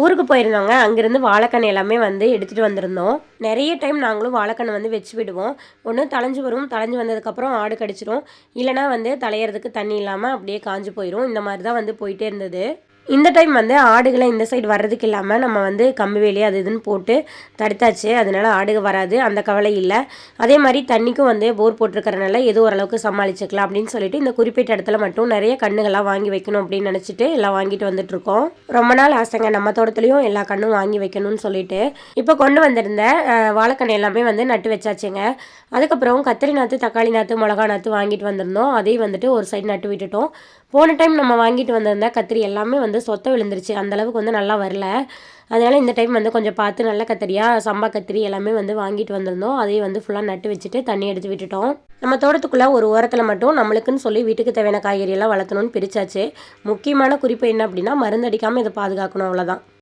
ஊருக்கு போயிருந்தாங்க. அங்கேருந்து வாழைக்கண்ணு எல்லாமே வந்து எடுத்துகிட்டு வந்திருந்தோம். நிறைய டைம் நாங்களும் வாழைக்கண்ணு வந்து வச்சு விடுவோம். ஒன்று தலைஞ்சு வரும். தலைஞ்சு வந்ததுக்கப்புறம் ஆடு கடிச்சிரும். இல்லைனா வந்து தலையிறதுக்கு தண்ணி இல்லாமல் அப்படியே காஞ்சு போயிடும் இந்த மாதிரி தான் வந்து போயிட்டே இருந்தது. இந்த டைம் வந்து ஆடுகளை இந்த சைடு வர்றதுக்கு இல்லாமல் நம்ம வந்து கம்பி வேலி அது இதுன்னு போட்டு தடுத்தாச்சு. அதனால ஆடுக வராது. அந்த கவலை இல்லை. அதே மாதிரி தண்ணிக்கும் வந்து போர் போட்டிருக்கறனால ஏதோ ஓரளவுக்கு சமாளிச்சுக்கலாம் அப்படின்னு சொல்லிட்டு இந்த குறிப்பிட்ட இடத்துல மட்டும் நிறைய கண்ணுகள்லாம் வாங்கி வைக்கணும் அப்படின்னு நினச்சிட்டு எல்லாம் வாங்கிட்டு வந்துட்டுருக்கோம். ரொம்ப நாள் ஆசைங்க. நம்ம தோட்டத்துலையும் எல்லா கண்ணும் வாங்கி வைக்கணும்னு சொல்லிட்டு. இப்போ கொண்டு வந்திருந்த வாழைக்கண்ணை எல்லாமே வந்து நட்டு வச்சாச்சுங்க. அதுக்கப்புறம் கத்திரி நாற்று தக்காளி நாற்று மிளகா நாற்று வாங்கிட்டு வந்திருந்தோம். அதையும் வந்துட்டு ஒரு சைடு நட்டு விட்டுட்டோம். போன டைம் நம்ம வாங்கிட்டு வந்திருந்த கத்திரி எல்லாமே வந்து சொத்த விழுந்துருச்சு. அந்தளவுக்கு வந்து நல்லா வரல. அதனால் இந்த டைம் வந்து கொஞ்சம் பார்த்து நல்ல கத்திரியாக சம்பா கத்திரி எல்லாமே வந்து வாங்கிட்டு வந்திருந்தோம். அதையும் வந்து ஃபுல்லாக நட்டு வச்சுட்டு தண்ணி எடுத்து விட்டுட்டோம். நம்ம தோட்டத்துக்குள்ளே ஒரு ஓரத்தில் மட்டும் நம்மளுக்குன்னு சொல்லி வீட்டுக்கு தேவையான காய்கறியெல்லாம் வளர்த்தணும்னு பிரித்தாச்சு முக்கியமான குறிப்பு என்ன அப்படின்னா மருந்து அடிக்காமல் இதை பாதுகாக்கணும் அவ்வளோதான்